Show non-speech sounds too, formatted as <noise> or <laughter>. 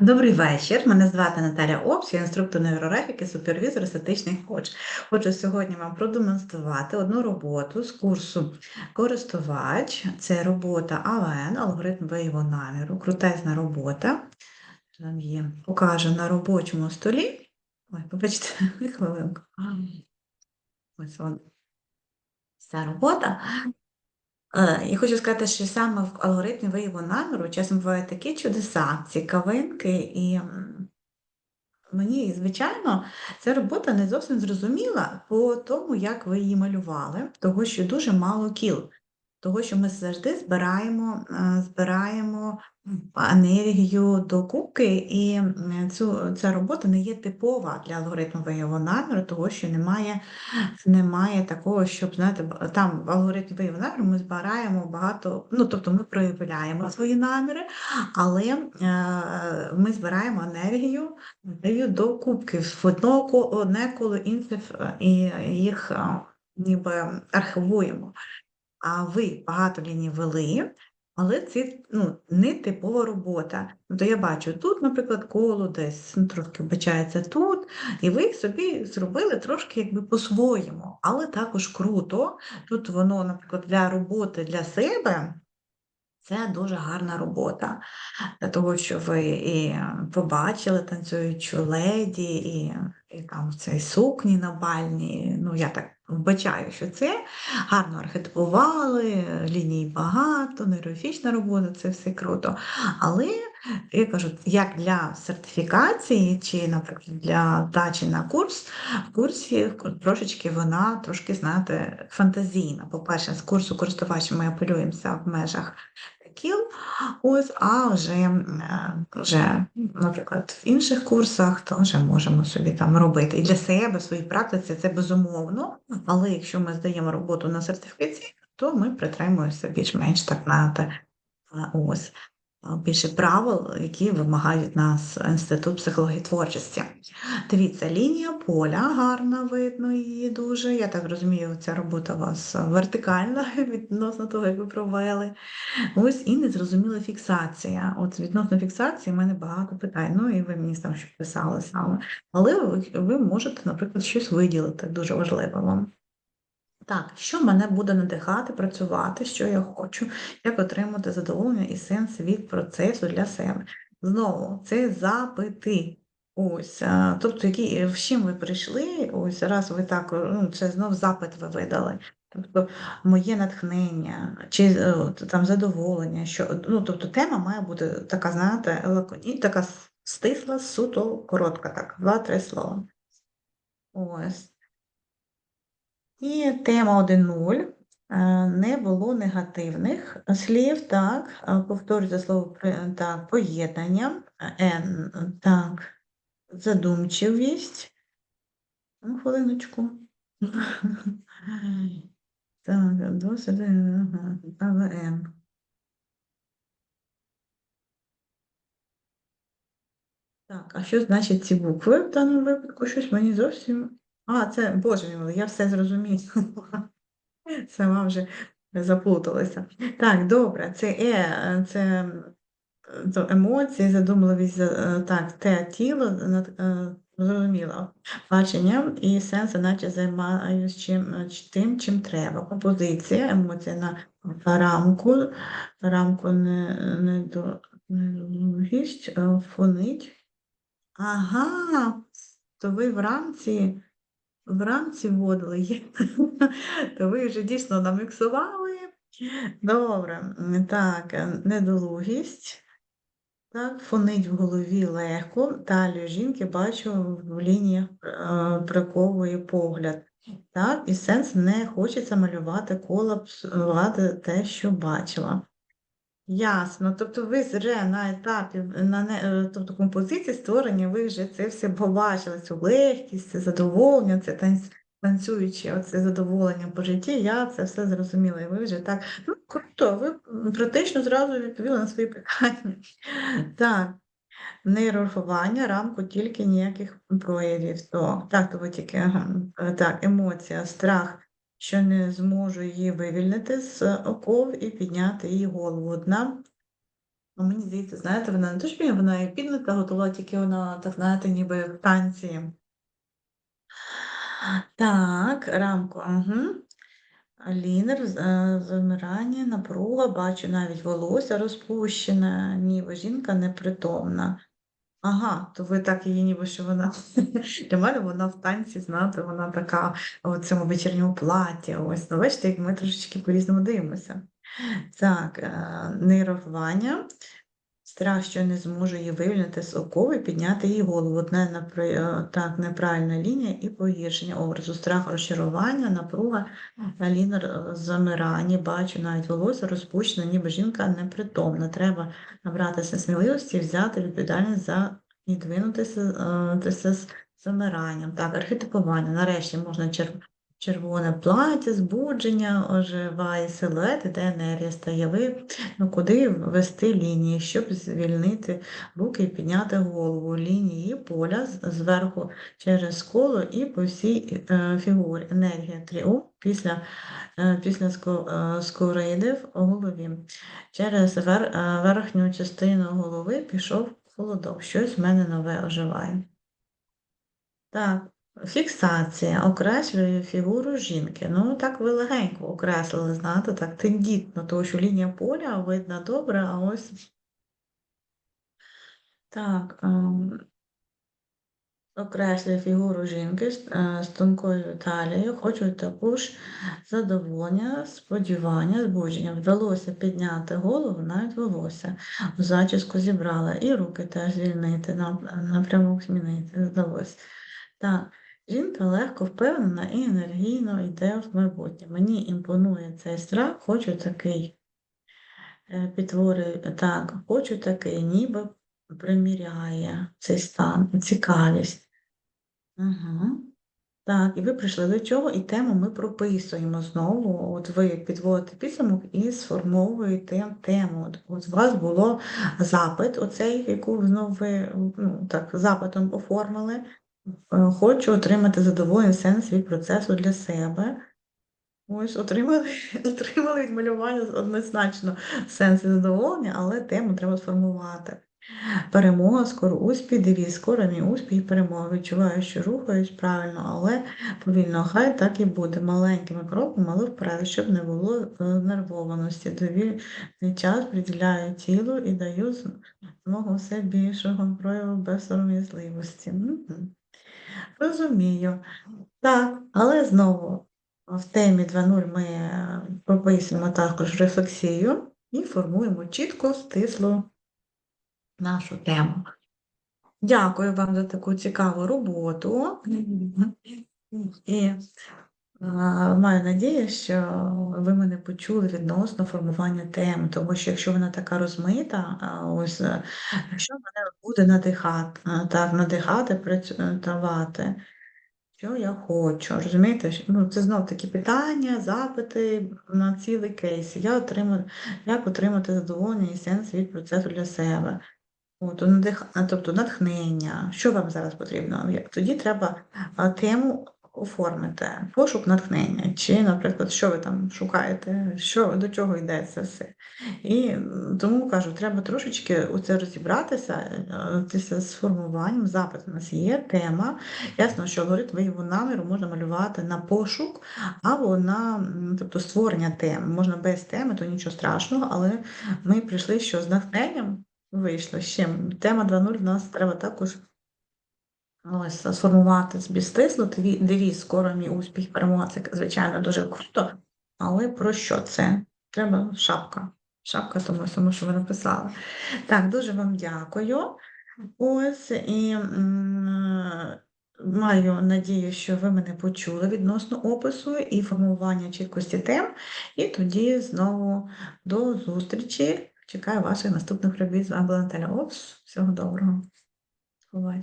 Добрий вечір. Мене звати Наталя Обс, я інструктор нейрографіки, супервізор, естетичний коуч. Хочу сьогодні вам продемонструвати одну роботу з курсу користувач. Це робота АВН, алгоритм вияву наміру, крутезна робота. Там є, покажу на робочому столі. Ой, побачите, <laughs> хвилинку. Ось вона. Ця робота. Е, І хочу сказати, що саме в алгоритмі вияву наміру часом бувають такі чудеса, цікавинки, і мені, звичайно, ця робота не зовсім зрозуміла по тому, як ви її малювали, того, що дуже мало кіл, того, що ми завжди збираємо, е, збираємо енергію до кубки, і цю, ця робота не є типова для алгоритму вияву наміру, того, що немає немає такого, щоб знаєте, там в алгоритмі вияву наміру ми збираємо багато, ну тобто ми проявляємо свої наміри, але е, ми збираємо енергію енергію до кубки в одного одне коло інше е, і їх е, ніби архівуємо. А ви багато ліній вели, але це ну, не типова робота. Тобто я бачу тут, наприклад, коло десь ну, трошки вбачається тут, і ви собі зробили трошки якби по-своєму, але також круто. Тут воно, наприклад, для роботи для себе. Це дуже гарна робота для того, що ви і побачили танцюючу леді, і, і там в цій сукні на бальні. Ну, я так вбачаю, що це гарно архетипували, ліній багато, нейрофічна робота, це все круто. Але я кажу, як для сертифікації чи, наприклад, для дачі на курс, в курсі трошечки вона трошки, знаєте, фантазійна. По-перше, з курсу користувач ми апелюємося в межах кіл, ось, а вже, е, вже, наприклад, в інших курсах то вже можемо собі там робити. І для себе, в практиці це безумовно, але якщо ми здаємо роботу на сертифікації, то ми притримуємося більш-менш так на те, е, ось. Більше правил, які вимагають нас інститут психології творчості. Дивіться, лінія поля гарна, видно її дуже. Я так розумію, ця робота у вас вертикальна <laughs> відносно того, як ви провели. Ось і незрозуміла фіксація. От відносно фіксації в мене багато питань. Ну і ви мені там що писали саме. Але ви, ви можете, наприклад, щось виділити, дуже важливо вам. Так, що мене буде надихати працювати, що я хочу, як отримати задоволення і сенс від процесу для себе. Знову, це запити. Ось, а, тобто, які, з чим ви прийшли, ось раз ви так, ну, це знов запит ви видали. Тобто моє натхнення чи е, там задоволення, що ну тобто тема має бути така, знаєте, лаконі, така стисла, суто, коротка, так, два-три слова. Ось. І тема 1.0. е, Не було негативних слів, так, е, повторюється слово так, поєднання, е, Н, так, задумчивість. Ну, хвилиночку. <laughs> Так, досить, ага, АВН. Так, а що значить ці букви в даному випадку? Щось мені зовсім. А, це, Боже мій, я все зрозуміла. <laughs> Сама вже заплуталася. Так, добре, це е, це е, то емоції, задумливість, е, так, те тіло, е, зрозуміло. Бачення і сенс, наче займаюся тим, чим треба. Композиція, емоція на рамку, рамку не, не до недолугість, фонить. Ага, то ви вранці, вранці вводили. <laughs> То ви вже дійсно наміксували. Добре, так, е, недолугість. Так, фонить в голові легко. Талію жінки бачу в лініях е, приковує погляд. Так, і сенс не хочеться малювати колапсувати те, що бачила. Ясно. Тобто ви вже на етапі на не, е, тобто композиції створення, ви вже це все побачили, цю легкість, це задоволення, це танць, танцююче, оце задоволення по житті. Я це все зрозуміла. І ви вже так, ну круто, ви практично зразу відповіли на свої питання. Так, нейрорфування, рамку тільки ніяких проявів. То, так, то ви тільки ага, так, емоція, страх що не зможу її вивільнити з оков і підняти її голову. Одна Ну, мені здається, знаєте, вона не то, що вона і підлітка готувала, тільки вона, так знаєте, ніби в танці. Так, рамку, угу. Лінер, е, замирання, напруга, бачу навіть волосся розпущене, ніби жінка непритомна. Ага, то ви так її ніби що вона <laughs> для мене вона в танці, знаєте, вона така у цьому вечірньому платі. Ось, ну бачите, як ми трошечки по-різному дивимося. Так, е, нейрогування. Страх, що не зможу її вивільнити з окови, підняти її голову. Напри... е, так, неправильна лінія і погіршення образу. Страх розчарування, напруга, лінер е, замирання, бачу навіть волосся розпущене, ніби жінка непритомна. Треба набратися сміливості, взяти відповідальність за і двинутися е, з замиранням. Так, архетипування. Нарешті можна чер... червоне плаття, збудження, оживає силует, іде енергія стає. Ви Ну, куди ввести лінії, щоб звільнити руки і підняти голову. Лінії поля зверху через коло і по всій е, фігурі. Енергія тріумф після, е, після е, скориди в голові. Через вер, верхню частину голови пішов холодок. Щось в мене нове оживає. Так, фіксація окреслює фігуру жінки. Ну, так ви легенько окреслили, знаєте, так тендітно, тому що лінія поля видно добре, а ось так. ем, Окреслює фігуру жінки з, е, тонкою талією, хочу також задоволення, сподівання, збудження. Вдалося підняти голову, навіть волосся. Зачіску зібрала і руки теж звільнити, напрямок змінити, вдалося. Так, жінка легко впевнена і енергійно йде в майбутнє. Мені імпонує цей страх, хочу такий. Е, Підтворюю, так, хочу такий, ніби приміряє цей стан, цікавість. Угу. Так, і ви прийшли до чого, і тему ми прописуємо знову. От ви підводите підсумок і сформовуєте тему. От, у вас було запит, оцей, яку знову ви ну, так, запитом оформили. Е, Хочу отримати задоволення сенс від процесу для себе. Ось отримали, <laughs> отримали від малювання однозначно сенс і задоволення, але тему треба сформувати. Перемога, скоро успіх, девіз, скоро мій успіх і перемога. Відчуваю, що рухаюсь правильно, але повільно. Хай так і буде. Маленькими кроками, але вперед, щоб не було е, нервованості. Довільний час приділяю тілу і даю змогу все більшого прояву безсором'язливості. Розумію. Так, але знову в темі 2.0 ми е, прописуємо також рефлексію і формуємо чітко, стисло нашу тему. Дякую вам за таку цікаву роботу. І маю надію, що ви мене почули відносно формування теми, тому що якщо вона така розмита, ось е, що мене буде надихати, е, так, надихати, працювати, що я хочу. Розумієте? Ну, це знов такі питання, запити на цілий кейс. Я отримаю, як отримати задоволення і сенс від процесу для себе. От, надих... тобто натхнення. Що вам зараз потрібно? Тоді треба тему оформити, пошук натхнення, чи, наприклад, що ви там шукаєте, що, до чого йде це все. І тому кажу, треба трошечки у це розібратися е, це з формуванням. Запит у нас є, тема. Ясно, що алгоритм його наміру можна малювати на пошук або на тобто, створення теми. Можна без теми, то нічого страшного, але ми прийшли що з натхненням. Вийшло ще. Тема 2.0 в нас треба також ось сформувати собі стиснути. Девіз скоро мій успіх, перемога. Це, звичайно, дуже круто. Але про що це? Треба шапка. Шапка, тому що ви написали. Так, дуже вам дякую. Ось і м, маю надію, що ви мене почули відносно опису і формування чіткості тем. І тоді знову до зустрічі. Чекаю ваших наступних робіт. З вами була Наталя Опс. Всього доброго. Бувайте.